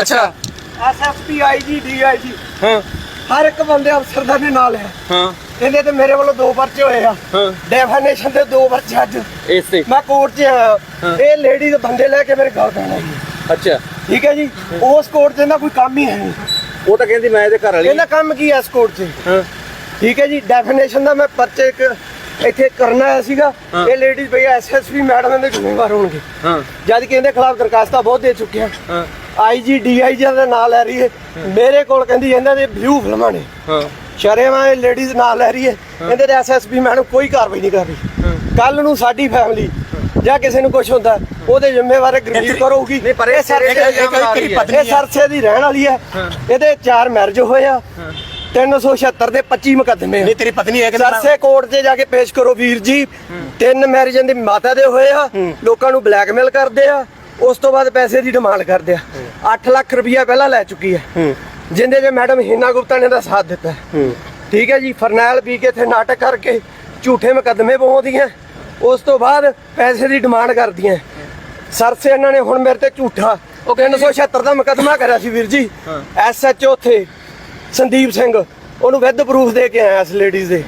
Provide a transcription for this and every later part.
ਅੱਛਾ। SSP IG DIG ਹਾਂ। ਹਰ ਇੱਕ ਬੰਦੇ ਅਫਸਰ ਦਾ ਨੇ ਨਾਲ ਹੈ। ਹਾਂ। ਇਹਦੇ ਤੇ ਮੇਰੇ ਵੱਲੋਂ ਦੋ ਪਰਚੇ ਹੋਏ ਆ। ਹਾਂ। ਡੈਫੀਨੇਸ਼ਨ ਦੇ ਦੋ ਪਰਚੇ ਅੱਜ। ਇਸ ਤੇ। ਮੈਂ ਕੋਰਟ 'ਚ ਆਇਆ। ਇਹ ਲੇਡੀ ਦੇ ਬੰਦੇ ਲੈ ਕੇ ਮੇਰੇ ਘਰ ਪੈਣਾ ਜੀ ਅੱਛਾ। ਠੀਕ ਹੈ ਜੀ? ਉਸ ਕੋਰਟ 'ਚ ਇਹਦਾ ਕੋਈ ਕੰਮ ਹੀ ਹੈ ਨਹੀਂ। ਉਹ ਤਾਂ ਕਹਿੰਦੀ ਮੈਂ ਇਹਦੇ ਘਰ ਵਾਲੀ ਇਹਦਾ ਕੰਮ ਕੀ ਹੈ ਇਸ ਕੋਰਟ 'ਚ? ਹਾਂ। ਠੀਕ ਹੈ ਜੀ? ਡੈਫੀਨੇਸ਼ਨ ਦਾ ਮੈਂ ਪਰਚੇ ਇੱਕ ਇੱਥੇ ਕਰਨਾ ਆਇਆ ਸੀਗਾ। ਇਹ ਲੇਡੀਜ਼ ਭਈਆ ਐਸਐਸਪੀ ਮੈਡਮ ਇਹਦੇ ਜ਼ਿੰਮੇਵਾਰ ਹੋਣਗੇ। ਹਾਂ। ਜਦ ਕਿ ਇਹਦੇ ਖਿਲਾਫ ਦਰਖਾਸਤਾਂ ਬਹੁਤ ਦੇ ਚੁੱਕੇ ਆ। ਹਾਂ। ਆਈਜੀ ਡੀਆਈਜੀ ਦਾ ਨਾਂ ਲੈ ਰਹੀ ਹੈ। ਮੇਰੇ ਕੋਲ ਕਹਿੰਦੀ ਇਹਨਾਂ ਦੇ ਵਿਊ ਫਿਲਮਾਂ ਨੇ। ਹਾਂ। ਸ਼ਰੇਵਾਂ ਇਹ ਲੇਡੀਜ਼ ਨਾਂ ਲੈ ਰਹੀ ਹੈ। ਇਹਦੇ ਤੇ ਐਸਐਸਪੀ ਮੈਡਮ ਕੋਈ ਕਾਰਵਾਈ ਨਹੀਂ ਕਰ ਰਹੀ। ਕੱਲ ਨੂੰ ਸਾਡੀ ਫੈਮਿਲੀ ਜਾਂ ਕਿਸੇ ਨੂੰ ਕੁਝ ਹੁੰਦਾ ਉਹਦੇ ਜ਼ਿੰਮੇਵਾਰ ਰਹੀ ਹੈ। ਇਹ ਸਰਸੇ ਦੀ ਰਹਿਣ ਵਾਲੀ ਹੈ। ਇਹਦੇ ਚਾਰ ਮੈਰਿਜ ਹੋਏ ਆ। 376 ਦੇ 25 ਮੁਕੱਦਮੇ ਨਹੀਂ ਤੇਰੀ ਪਤਨੀ ਹੈ ਕਿ ਸਰਸੇ ਕੋਰਟ 'ਚ ਜਾ ਕੇ ਪੇਸ਼ ਕਰੋ ਵੀਰ ਜੀ। ਤਿੰਨ ਮੈਰਿਜ ਦੀ ਮਾਤਾ ਦੇ ਹੋਏ ਆ। ਲੋਕਾਂ ਨੂੰ ਬਲੈਕਮੇਲ ਕਰਦੇ ਆ। ਉਸ ਤੋਂ ਬਾਅਦ ਪੈਸੇ ਦੀ ਡਿਮਾਂਡ ਕਰਦੇ ਆ। 8 ਲੱਖ ਰੁਪਇਆ ਪਹਿਲਾਂ ਲੈ ਚੁੱਕੀ ਹੈ। ਜਿੰਦੇ ਜੇ ਮੈਡਮ ਹੀਨਾ ਗੁਪਤਾ ਨੇ ਦਾ ਸਾਥ ਦਿੱਤਾ। ਠੀਕ ਹੈ ਜੀ ਫਰਨੈਲ ਪੀ ਕੇ ਇੱਥੇ ਨਾਟਕ ਕਰਕੇ ਝੂਠੇ ਮੁਕੱਦਮੇ ਪਵਾਉਂਦੀਆਂ। ਉਸ ਤੋਂ ਬਾਅਦ ਪੈਸੇ ਦੀ ਡਿਮਾਂਡ ਕਰਦੀਆਂ। ਸਰਸੇ ਇਹਨਾਂ ਨੇ ਹੁਣ ਮੇਰੇ ਤੇ ਝੂਠਾ ਉਹ 376 ਦਾ ਮੁਕੱਦਮਾ ਕਰਿਆ ਸੀ ਵੀਰ ਜੀ। ਐਸਐਚਓ ਉੱਥੇ ਸੰਦੀਪ ਸਿੰਘ ਉਹਨੂੰ ਵਿਦ ਪ੍ਰੂਫ ਦੇ ਕੇ ਆਇਆ ਇਸ ਲੇਡੀਜ਼ ਦੇ।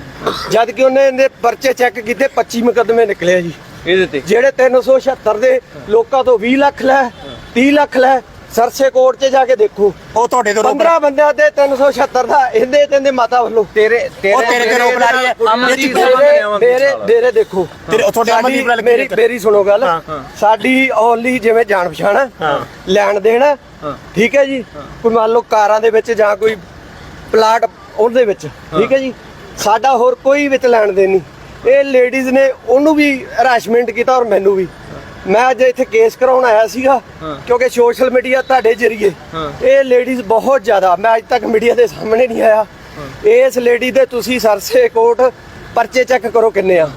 ਜਦ ਕਿ ਉਹਨੇ ਇਹਦੇ ਪਰਚੇ ਚੈੱਕ ਕੀਤੇ 25 ਮੁਕੱਦਮੇ ਨਿਕਲੇ ਆ ਜੀ। ਇਹਦੇ ਤੇ? ਜਿਹੜੇ 376 ਦੇ ਲੋਕਾਂ ਤੋਂ 20 ਲੱਖ ਲੈ 30 ਲੱਖ ਲੈ ਸਰਸੇ ਕੋਰਟ 'ਚ ਜਾ ਕੇ ਦੇਖੋ। ਉਹ ਤੁਹਾਡੇ ਤੋਂ 15 ਬੰਦਿਆਂ ਤੇ 376 ਦਾ ਇਹਦੇ ਤੇ ਇਹਦੇ ਮਾਤਾ ਵੱਲੋਂ। ਤੇਰੇ ਉਹ ਤੇਰੇ ਤੇ ਰੋਪ ਲਾ ਰਹੀ ਹੈ। ਅਮਨਦੀਪ ਮੇਰੇ- ਮੇਰੇ ਦੇਖੋ। ਤੇਰੇ- ਤੁਹਾਡੇ ਅਮਨਦੀਪ ਨਾਲ ਮੇਰੀ ਮੇਰੀ ਸੁਣੋ ਗੱਲ। ਸਾਡੀ ਓਨਲੀ ਜਿਵੇਂ ਜਾਣ ਪਛਾਣ। ਲੈਣ ਦੇਣ। ਠੀਕ ਹੈ ਜੀ। ਕੋਈ ਮੰਨ ਲਓ ਕਾਰਾਂ ਦੇ ਵਿੱਚ ਜਾਂ ਕੋਈ ਪਲਾਟ ਉਹਦੇ ਵਿੱਚ ਠੀਕ ਹੈ ਜੀ? ਸਾਡਾ ਹੋਰ ਕੋਈ ਵਿੱਚ ਲੈਣ ਦੇਣ ਨਹੀਂ। ਇਹ ਲੇਡੀਜ਼ ਨੇ ਉਹਨੂੰ ਵੀ ਹਰਾਸਮੈਂਟ ਕੀਤਾ ਔਰ ਮੈਨੂੰ ਵੀ। ਮੈਂ ਅੱਜ ਇੱਥੇ ਕੇਸ ਕਰਾਉਣ ਆਇਆ ਸੀਗਾ ਹਾਂ। ਕਿਉਂਕਿ ਸੋਸ਼ਲ ਮੀਡੀਆ ਤੁਹਾਡੇ ਜ਼ਰੀਏ। ਹਾਂ। ਇਹ ਲੇਡੀਜ਼ ਬਹੁਤ ਜ਼ਿਆਦਾ ਮੈਂ ਅੱਜ ਤੱਕ ਮੀਡੀਆ ਦੇ ਸਾਹਮਣੇ ਨਹੀਂ ਆਇਆ। ਇਸ ਲੇਡੀ ਦੇ ਤੁਸੀਂ ਸਰਸੇ ਕੋਰਟ ਪਰਚੇ ਚੈੱਕ ਕਰੋ ਕਿੰਨੇ ਆ।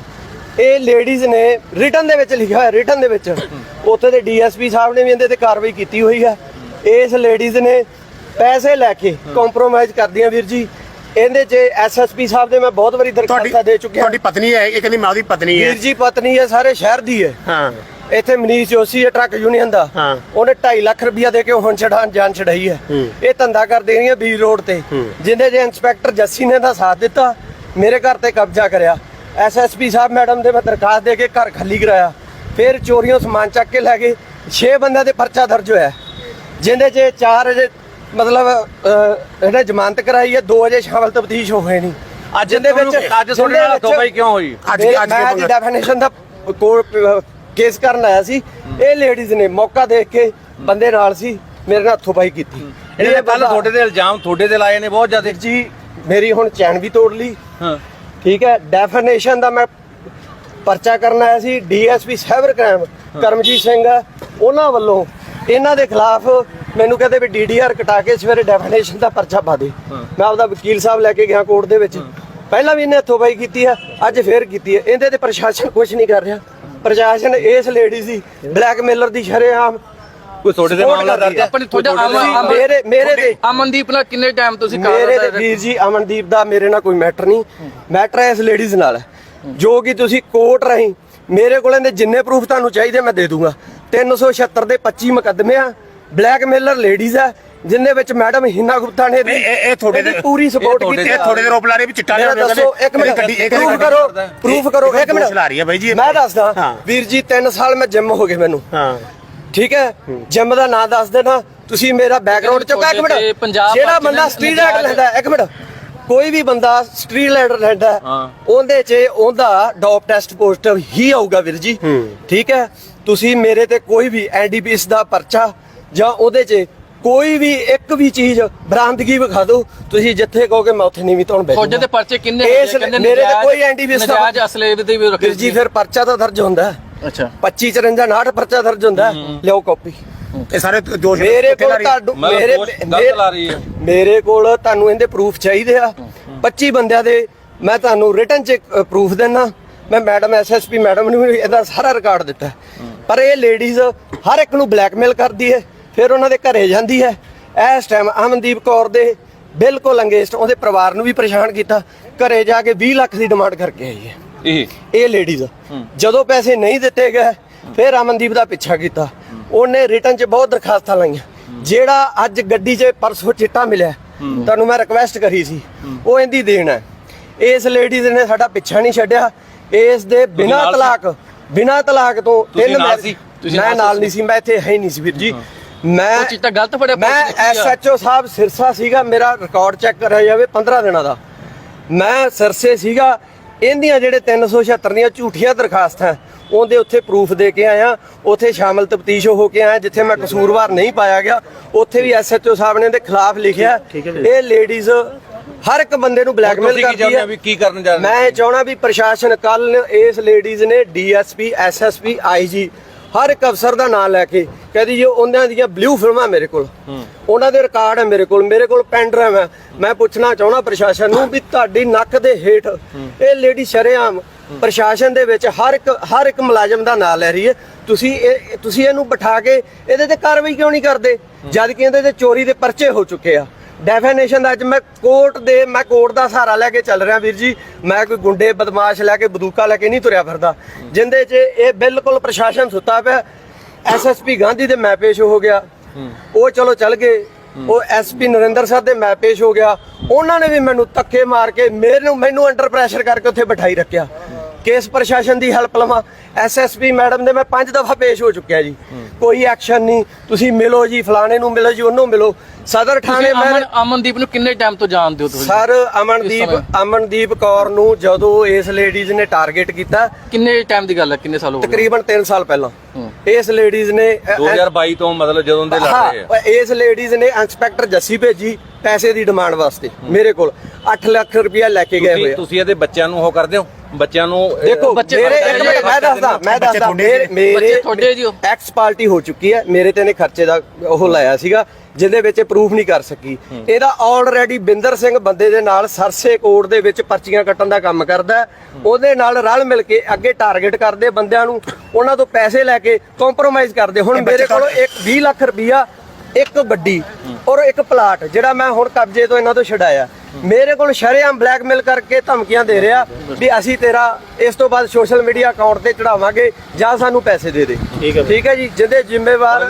ਇਹ ਲੇਡੀਜ਼ ਨੇ ਰਿਟਨ ਦੇ ਵਿੱਚ ਲਿਖਿਆ ਹੋਇਆ ਰਿਟਨ ਦੇ ਵਿੱਚ। ਉੱਥੇ ਦੇ ਡੀਐਸਪੀ ਸਾਹਿਬ ਨੇ ਵੀ ਇਹਦੇ ਤੇ ਕਾਰਵਾਈ ਕੀਤੀ ਹੋਈ ਹੈ। ਇਸ ਲੇਡੀਜ਼ ਨੇ ਪੈਸੇ ਲੈ ਕੇ ਕੰਪਰੋਮਾਈਜ਼ ਕਰਦੀਆਂ ਵੀਰ ਜੀ। ਇਹਦੇ 'ਚ ਐਸਐਸਪੀ ਸਾਹਿਬ ਦੇ ਮੈਂ ਬਹੁਤ ਵਾਰੀ ਦਰਖਾਸਤਾਂ ਦੇ ਚੁੱਕਿਆ। ਤੁਹਾਡੀ ਪਤਨੀ ਹੈ ਇਹ ਕਹਿੰਦੀ ਮੈਂ ਉਹਦੀ ਪਤਨੀ ਹੈ। ਵੀਰ ਜੀ ਪਤਨੀ ਹੈ ਸਾਰੇ ਸ਼ਹਿਰ ਦੀ ਹੈ। ਹਾਂ। ਇੱਥੇ ਮਨੀਸ਼ ਜੋਸ਼ੀ ਹੈ ਟਰੱਕ ਯੂਨੀਅਨ ਦਾ। ਹਾਂ। ਉਹਨੇ 2.5 ਲੱਖ ਰੁਪਇਆ ਦੇ ਕੇ ਹੁਣ ਛਡਾਣ ਜਾਨ ਛਡਾਈ ਹੈ। ਹੂੰ। ਇਹ ਧੰਦਾ ਕਰਦੇ ਰਹੀਆਂ ਬੀ ਰੋਡ ਤੇ। ਜਿੰਦੇ ਜੇ ਇੰਸਪੈਕਟਰ ਜੱਸੀ ਨੇ ਦਾ ਸਾਥ ਦਿੱਤਾ ਮੇਰੇ ਘਰ ਤੇ ਕਬਜ਼ਾ ਕਰਿਆ। ਐਸਐਸਪੀ ਸਾਹਿਬ ਮੈਡਮ ਦੇ ਮੈਂ ਦਰਖਾਸਤ ਦੇ ਕੇ ਘਰ ਖਾਲੀ ਕਰਾਇਆ। ਫਿਰ ਚੋਰੀਆਂ ਸਮਾਨ ਚੱਕ ਕੇ ਲੈ ਗਏ। 6 ਬੰਦਿਆਂ ਦੇ ਪਰਚਾ ਦਰਜ ਹੋਇਆ। ਜਿੰਦੇ 'ਚ 4 ਅਜੇ ਮਤਲਬ ਅਹ, ਇਹਨੇ ਜ਼ਮਾਨਤ ਕਰਾਈ ਹੈ 2 ਅਜੇ ਸ਼ਾਮਲ ਤਬਦੀਸ਼ ਹੋਏ ਨਹੀਂ। ਅੱਜ ਜਿਹਦੇ ਤੁਹਾਨੂੰ- ਅੱਜ ਤੁਹਾਡੇ ਨਾਲ ਵਿੱਚ- ਹੱਥੋਂ-ਪਾਈ ਕਿਉਂ ਹੋਈ? ਅੱਜ ਮੈਂ ਅੱਜ? ਡੈਫੀਨੇਸ਼ਨ ਦਾ ਕੋਰਟ ਕੇਸ ਕਰਨ ਆਇਆ ਸੀ। ਇਹ ਲੇਡੀਜ਼ ਨੇ ਮੌਕਾ ਦੇਖ ਕੇ ਬੰਦੇ ਨਾਲ ਸੀ ਮੇਰੇ ਨਾਲ ਹੱਥੋਂ ਪਾਈ ਕੀਤੀ। ਇਹਨੇ ਕੱਲ ਬੰਦਾ- ਤੁਹਾਡੇ ਤੇ ਇਲਜ਼ਾਮ ਤੁਹਾਡੇ ਤੇ ਲਾਏ ਨੇ ਬਹੁਤ ਜ਼ਿਆਦਾ। ਜੀ ਮੇਰੀ ਹੁਣ ਚੈਨ ਵੀ ਤੋੜ ਲਈ। ਹਾਂ। ਠੀਕ ਹੈ ਡੈਫੀਨੇਸ਼ਨ ਦਾ ਮੈਂ ਪਰਚਾ ਕਰਨ ਆਇਆ ਸੀ DSP cyber crime Karamjeet Singh ਆ, ਉਹਨਾਂ ਵੱਲੋਂ ਇਹਨਾਂ ਦੇ ਖਿਲਾਫ ਮੈਨੂੰ ਕਹਿੰਦੇ ਵੀ ਡੀਡੀਆਰ ਕਟਾ ਕੇ ਸਵੇਰੇ ਡੈਫੀਨੇਸ਼ਨ ਦਾ ਪਰਚਾ ਪਾ ਦੇ। ਮੈਂ ਆਪਦਾ ਵਕੀਲ ਸਾਹਿਬ ਲੈ ਕੇ ਗਿਆ ਕੋਰਟ ਦੇ ਵਿੱਚ। ਪਹਿਲਾਂ ਵੀ ਇਹਨੇ ਹੱਥੋਂ ਪਾਈ ਕੀਤੀ ਆ ਅੱਜ ਫੇਰ ਕੀਤੀ ਹੈ ਇਹਦੇ ਤੇ ਪ੍ਰਸ਼ਾਸਨ ਕੁਝ ਨਹੀਂ ਕਰ ਰਿਹਾ। ਪ੍ਰਸ਼ਾਸਨ ਇਸ ਲੇਡੀ ਦੀ ਬਲੈਕਮੇਲਰ ਦੀ ਸ਼ਰੇਆਮ ਕੋਈ ਤੁਹਾਡੇ support ਮਾਮਲਾ ਰਹੀ ਦਰਜ ਹੈ? ਹੈ। ਆਪਣੀ ਤੁਹਾਡਾ ਮੇਰੇ ਮੇਰੇ ਤੇ ਅਮਨਦੀਪ ਨਾਲ ਕਿੰਨੇ ਟਾਈਮ ਤੁਸੀਂ ਕਰ ਮੇਰੇ ਤੇ ਵੀਰ ਜੀ ਅਮਨਦੀਪ ਦਾ ਮੇਰੇ ਨਾਲ ਕੋਈ ਮੈਟਰ ਨਹੀਂ। ਮੈਟਰ ਹੈ ਇਸ ਲੇਡੀਜ਼ ਨਾਲ। ਹੈ ਜੋ ਕਿ ਤੁਸੀਂ ਕੋਰਟ ਰਾਹੀਂ ਮੇਰੇ ਕੋਲ ਇਹਦੇ ਜਿੰਨੇ ਪ੍ਰੂਫ ਤੁਹਾਨੂੰ ਚਾਹੀਦੇ ਮੈਂ ਦੇ ਦੂੰਗਾ। 376 ਦੇ 25 ਮੁਕੱਦਮੇ ਆ। ਬਲੈਕਮੇਲਰ ਲੇਡੀਜ਼ ਆ ਜਿੰਦੇ ਵਿੱਚ ਮੈਡਮ ਹਿਨਾ ਗੁਪਤਾ ਨੇ ਇਹ- ਇਹ ਤੁਹਾਡੇ ਇਹਦੀ ਤੇ- ਪੂਰੀ ਸਪੋਰਟ ਕੀਤੀ ਇਹ ਥੋੜੇ ਦੇ ਰੋਪ ਲਾ ਰਹੇ ਵੀ ਚਿੱਟਾ ਮੇਰਾ ਲਿਆਉਂਦੇ ਦੱਸੋ ਇੱਕ ਮਿੰਟ। ਪ੍ਰੂਫ ਕਰੋ ਪ੍ਰੂਫ ਕਰੋ ਇੱਕ ਮਿੰਟ। ਲਾ ਰਹੀ ਹੈ ਬਾਈ ਜੀ। ਮੈਂ ਦੱਸਦਾ। ਵੀਰ ਜੀ 3 ਸਾਲ ਮੈਂ ਜਿਮ ਹੋ ਗਏ ਮੈਨੂੰ। ਹਾਂ। ਠੀਕ ਹੈ? ਜਿਮ ਦਾ ਨਾਂ ਦੱਸ ਦੇਣਾ। ਤੁਸੀਂ ਮੇਰਾ ਬੈਕਗ੍ਰਾਉਂਡ ਚੁੱਕਾ ਇੱਕ ਮਿੰਟ। ਜਿਹੜਾ ਬੰਦਾ ਸਟਰੀਟ ਨਜਾਇਜ਼- ਲੈਂਦਾ ਇੱਕ ਮਿੰਟ। ਕੋਈ ਵੀ ਬੰਦਾ ਸਟਰੀਟ ਲਾਈਟ ਲੈਂਦਾ ਹਾਂ। ਉਹਦੇ 'ਚ ਉਹਦਾ ਡੋਪ ਟੈਸਟ ਪੋਜ਼ਿਟਿਵ ਹੀ ਆਊਗਾ ਵੀਰ ਜੀ। ਠੀਕ ਹੈ? ਤੁਸੀਂ ਮੇਰੇ ਤੇ ਕੋਈ ਵੀ ਐਨਡੀਪੀਐਸ ਦਾ ਪਰਚਾ ਜਾਂ ਉਹਦੇ 'ਚ ਕੋਈ ਵੀ ਇੱਕ ਵੀ ਚੀਜ਼ ਬਰਾਮਦਗੀ ਵਿਖਾ ਦਿਓ ਤੁਸੀਂ ਜਿੱਥੇ ਕਹੋਗੇ ਮੈਂ ਉੱਥੇ ਨਹੀਂ ਵੀ ਤੁਹਾਨੂੰ ਬੈਠੂਗਾ ਤੁਹਾਡੇ ਤੇ ਪਰਚੇ ਕਿੰਨੇ ਮੇਰੇ ਤੇ ਕੋਈ ਐਨਡੀਪੀਐਸ ਦਾ ਨਜਾਇਜ਼ ਅਸਲੇ ਦੇ ਵੀ ਰੱਖੇ ਜੀ ਫਿਰ ਪਰਚਾ ਤਾਂ ਦਰਜ ਹੁੰਦਾ। ਅੱਛਾ 25 54 59 ਪਰਚਾ ਦਰਜ ਹੁੰਦਾ ਹੈ। ਲਿਆਓ ਕਾਪੀ ਇਹ ਸਾਰੇ ਦੋਸ਼ ਮੇਰੇ ਕੋਲ? ਤੁਹਾਨੂੰ ਮੇਰੇ ਦੋਸ਼ ਗਲਤ ਮੇਰੇ- ਲਾ ਰਹੀ ਹੈ। ਮੇਰੇ ਕੋਲ ਤੁਹਾਨੂੰ ਇਹਦੇ ਪ੍ਰੂਫ ਚਾਹੀਦੇ ਆ 25 ਬੰਦਿਆਂ ਦੇ ਮੈਂ ਤੁਹਾਨੂੰ ਰਿਟਨ ਚ ਪ੍ਰੂਫ ਦੇਣਾ ਮੈਂ ਮੈਡਮ ਐਸਐਸਪੀ ਮੈਡਮ ਨੂੰ ਵੀ ਇਹਦਾ ਸਾਰਾ ਰਿਕਾਰਡ ਦਿੱਤਾ ਹੈ। ਪਰ ਇਹ ਲੇਡੀਜ਼ ਹਰ ਇੱਕ ਨੂੰ ਬਲੈਕਮੇਲ ਕਰਦੀ ਹੈ ਫਿਰ ਉਹਨਾਂ ਦੇ ਘਰੇ ਜਾਂਦੀ ਹੈ। ਇਸ ਟਾਈਮ ਅਮਨਦੀਪ ਕੌਰ ਦੇ ਬਿਲਕੁਲ ਅੰਗੇਸਟ ਉਹਦੇ ਪਰਿਵਾਰ ਨੂੰ ਵੀ ਪਰੇਸ਼ਾਨ ਕੀਤਾ। ਘਰੇ ਜਾ ਕੇ 20 ਲੱਖ ਦੀ ਡਿਮਾਂਡ ਕਰਕੇ ਆਈ ਹੈ। ਇਹ? ਇਹ ਲੇਡੀਜ਼ ਜਦੋਂ ਪੈਸੇ ਨਹੀਂ ਦਿੱਤੇ ਗਏ ਫਿਰ ਅਮਨਦੀਪ ਦਾ ਪਿੱਛਾ ਕੀਤਾ। ਉਹਨੇ ਰਿਟਰਨ 'ਚ ਬਹੁਤ ਦਰਖਾਸਤਾਂ ਲਾਈਆਂ। ਜਿਹੜਾ ਅੱਜ ਗੱਡੀ 'ਚ ਪਰਸੋਂ ਚਿੱਟਾ ਮਿਲਿਆ ਤੁਹਾਨੂੰ ਮੈਂ ਰਿਕਵੈਸਟ ਕਰੀ ਸੀ। ਉਹ ਇਹਦੀ ਦੇਣ ਹੈ। ਇਸ ਲੇਡੀਜ਼ ਨੇ ਸਾਡਾ ਪਿੱਛਾ ਨਹੀਂ ਛੱਡਿਆ। ਇਸ ਦੇ ਬਿਨਾਂ? ਤਲਾਕ ਬਿਨਾਂ ਤਲਾਕ ਤੋਂ ਤਿੰਨ ਨਾਲ ਸੀ? ਤੁਸੀਂ ਮੈਂ ਨਾਲ? ਨਹੀਂ ਸੀ ਮੈਂ ਇੱਥੇ ਹੈ ਹੀ ਨਹੀਂ ਸੀ ਵੀਰ ਜੀ ਮੈਂ ਉਹ ਚਿੱਟਾ ਗਲਤ ਫੜਿਆ ਮੈਂ? ਐਸਐਚਓ ਸਾਹਿਬ ਸਿਰਸਾ ਸੀਗਾ ਮੇਰਾ ਰਿਕਾਰਡ ਚੈੱਕ ਕਰਿਆ ਜਾਵੇ 15 ਦਿਨਾਂ ਦਾ ਮੈਂ ਸਿਰਸੇ ਸੀਗਾ ਇਹਦੀਆਂ ਜਿਹੜੇ 376 ਦੀਆਂ ਝੂਠੀਆਂ ਦਰਖਾਸਤਾਂ ਉਹਦੇ ਉੱਥੇ ਪ੍ਰੂਫ ਦੇ ਕੇ ਆਇਆ ਉੱਥੇ ਸ਼ਾਮਲ ਤਫਤੀਸ਼ ਹੋ ਕੇ ਆਇਆ ਜਿੱਥੇ ਮੈਂ ਕਸੂਰਵਾਰ ਨਹੀਂ ਪਾਇਆ ਗਿਆ ਉੱਥੇ ਵੀ ਐਸਐਚਓ ਸਾਹਿਬ ਨੇ ਇਹਦੇ ਖਿਲਾਫ ਲਿਖਿਆ ਇਹ ਲੇਡੀਜ਼ ਹਰ ਇੱਕ ਬੰਦੇ ਨੂੰ ਬਲੈਕਮੇਲ ਕਰਦੀ ਹੈ। ਕੀ ਕਰਨ ਜਾ ਰਹੇ ਮੈਂ ਇਹ ਚਾਹਣਾ ਵੀ ਪ੍ਰਸ਼ਾਸਨ ਕੱਲ ਇਸ ਲੇਡੀਜ਼ ਨੇ ਡੀਐਸਪੀ ਐਸਐਸਪੀ ਆਈਜੀ ਹਰ ਇੱਕ ਅਫਸਰ ਦਾ ਨਾਮ ਲੈ ਕੇ ਕਹਿੰਦੀ ਜੀ ਉਹਨਾਂ ਦੀਆਂ ਬਲੂ ਫਿਲਮਾਂ ਮੇਰੇ ਕੋਲ। ਉਹਨਾਂ ਦੇ ਰਿਕਾਰਡ ਹੈ ਮੇਰੇ ਕੋਲ ਮੇਰੇ ਕੋਲ ਪੈਨ ਡਰਾਈਵ ਹੈ। ਮੈਂ ਪੁੱਛਣਾ ਚਾਹਣਾ ਪ੍ਰਸ਼ਾਸਨ ਨੂੰ ਵੀ ਤੁਹਾਡੀ ਨੱਕ ਦੇ ਹੇਠ ਇਹ ਲੇਡੀ ਸ਼ਰੇਆਮ ਪ੍ਰਸ਼ਾਸਨ ਦੇ ਵਿੱਚ ਹਰ ਇੱਕ ਹਰ ਇੱਕ ਮੁਲਾਜ਼ਮ ਦਾ ਨਾਮ ਲੈ ਰਹੀ ਹੈ। ਤੁਸੀਂ ਇਹ ਤੁਸੀਂ ਇਹਨੂੰ ਬਿਠਾ ਕੇ ਇਹਦੇ ਤੇ ਕਾਰਵਾਈ ਕਿਉਂ ਨਹੀਂ ਕਰਦੇ? ਜਦ ਕਿ ਇਹਦੇ ਤੇ ਚੋਰੀ ਦੇ ਪਰਚੇ ਹੋ ਚੁੱਕੇ ਆ। ਡੈਫੀਨੇਸ਼ਨ ਦਾ ਅੱਜ ਮੈਂ ਕੋਰਟ ਦੇ, ਮੈਂ ਕੋਰਟ ਦਾ ਸਹਾਰਾ ਲੈ ਕੇ ਚੱਲ ਰਿਹਾ ਵੀਰ ਜੀ। ਮੈਂ ਕੋਈ ਗੁੰਡੇ, ਬਦਮਾਸ਼ ਲੈ ਕੇ, ਬਦੂਕਾ ਲੈ ਕੇ ਨਹੀਂ ਤੁਰਿਆ ਫਿਰਦਾ। ਜਿੰਦੇ 'ਚ ਇਹ ਬਿਲਕੁਲ ਪ੍ਰਸ਼ਾਸਨ ਸੁੱਤਾ ਪਿਆ। ਐਸਐਸਪੀ ਗਾਂਧੀ ਦੇ ਮੈਂ ਪੇਸ਼ ਹੋ ਗਿਆ। ਉਹ ਚਲੋ ਚੱਲ ਗਏ। ਉਹ ਐਸਪੀ ਨਰਿੰਦਰ ਸਾਹਿਬ ਦੇ ਮੈਂ ਪੇਸ਼ ਹੋ ਗਿਆ। ਉਹਨਾਂ ਨੇ ਵੀ ਮੈਨੂੰ ਧੱਕੇ ਮਾਰ ਕੇ ਮੈਨੂੰ ਮੈਨੂੰ ਅੰਡਰ ਪ੍ਰੈਸ਼ਰ ਕਰਕੇ ਉੱਥੇ ਬਿਠਾਈ ਰੱਖਿਆ। ਕੇਸ ਪ੍ਰਸ਼ਾਸਨ ਦੀ ਹੈਲਪ ਲਵਾਂ। ਐਸਐਸਪੀ ਮੈਡਮ ਦੇ ਮੈਂ ਪੰਜ ਦਫਾ ਪੇਸ਼ ਹੋ ਚੁੱਕਿਆ ਜੀ। ਕੋਈ ਐਕਸ਼ਨ ਨਹੀਂ। ਤੁਸੀਂ ਮਿਲੋ ਜੀ, ਫਲਾਣੇ ਨੂੰ ਮਿਲੋ ਜੀ, ਉਹਨੂੰ ਮਿਲੋ। ਸਦਰ ਥਾਣੇ ਮੈਂ ਅਮਨ ਅਮਨਦੀਪ ਨੂੰ ਕਿੰਨੇ ਟਾਈਮ ਤੋਂ ਜਾਣਦੇ ਹੋ ਤੁਸੀਂ? ਸਰ ਅਮਨਦੀਪ? ਅਮਨਦੀਪ ਕੌਰ ਨੂੰ ਜਦੋਂ ਇਸ ਲੇਡੀਜ਼ ਨੇ ਟਾਰਗੇਟ ਕੀਤਾ ਕਿੰਨੇ ਟਾਈਮ ਦੀ ਗੱਲ ਹੈ? ਕਿੰਨੇ ਸਾਲ ਹੋ ਗਏ? ਤਕਰੀਬਨ 3 ਸਾਲ ਪਹਿਲਾਂ। ਇਸ ਲੇਡੀਜ਼ ਨੇ ਅ- 2022 ਤੋਂ ਮਤਲਬ ਜਦੋਂ ਦੇ ਲੜ ਰਹੇ ਆ। ਇਸ ਲੇਡੀਜ਼ ਨੇ ਇੰਸਪੈਕਟਰ ਜੱਸੀ ਭੇਜੀ ਪੈਸੇ ਦੀ ਡਿਮਾਂਡ ਵਾਸਤੇ ਮੇਰੇ ਕੋਲ। 8 ਲੱਖ ਰੁਪਇਆ ਲੈ ਕੇ ਗਏ ਹੋਏ ਤੁਸੀਂ ਇਹਦੇ ਬੱਚਿਆਂ ਨੂੰ ਉਹ ਕਰਦੇ ਹੋ? ਬੱਚਿਆਂ ਨੂੰ ਦੇਖੋ ਮੇਰੇ ਇੱਕ ਮਿੰਟ ਮੈਂ ਦੱਸਦਾ ਮੈਂ ਦੱਸਦਾ ਮੇਰੇ ਜੀ। ਮੇਰੇ ਬੱਚੇ ਤੁਹਾਡੇ। ਐਕਸ ਪਾਰਟੀ ਹੋ ਚੁੱਕੀ ਹੈ ਮੇਰੇ ਤੇ ਨੇ ਖਰਚੇ ਦਾ ਉਹ ਲਾਇਆ ਸੀਗਾ। ਜਿਹਦੇ ਵਿੱਚ ਪ੍ਰੂਫ ਨਹੀਂ ਕਰ ਸਕੀ। ਇਹਦਾ ਆਲਰੇਡੀ ਬਿੰਦਰ ਸਿੰਘ ਬੰਦੇ ਦੇ ਨਾਲ ਸਰਸੇ ਕੋਰਟ ਦੇ ਵਿੱਚ ਪਰਚੀਆਂ ਕੱਟਣ ਦਾ ਕੰਮ ਕਰਦਾ। ਉਹਦੇ ਨਾਲ ਰਲ ਮਿਲ ਕੇ ਅੱਗੇ ਟਾਰਗੇਟ ਕਰਦੇ ਬੰਦਿਆਂ ਨੂੰ। ਉਹਨਾਂ ਤੋਂ ਪੈਸੇ ਲੈ ਕੇ ਕੰਪਰੋਮਾਈਜ਼ ਕਰਦੇ। ਹੁਣ ਮੇਰੇ ਕੋਲ ਇੱਕ 20 ਲੱਖ ਰੁਪਈਆ ਇੱਕ ਗੱਡੀ ਔਰ ਇੱਕ ਪਲਾਟ ਜਿਹੜਾ ਮੈਂ ਹੁਣ ਕਬਜ਼ੇ ਤੋਂ ਇਹਨਾਂ ਤੋਂ ਛਡਾਇਆ। ਮੇਰੇ ਕੋਲ ਸ਼ਰੇਆਮ ਬਲੈਕਮੇਲ ਕਰਕੇ ਧਮਕੀਆਂ ਦੇ ਰਿਹਾ ਵੀ ਅਸੀਂ ਤੇਰਾ ਇਸ ਤੋਂ ਬਾਅਦ ਸੋਸ਼ਲ ਮੀਡੀਆ ਅਕਾਊਂਟ ਤੇ ਚੜਾਵਾਂਗੇ ਜਾਂ ਸਾਨੂੰ ਪੈਸੇ ਦੇ ਦੇ। ਠੀਕ ਹੈ। ਜੀ ਜਿਹਦੇ ਜ਼ਿੰਮੇਵਾਰ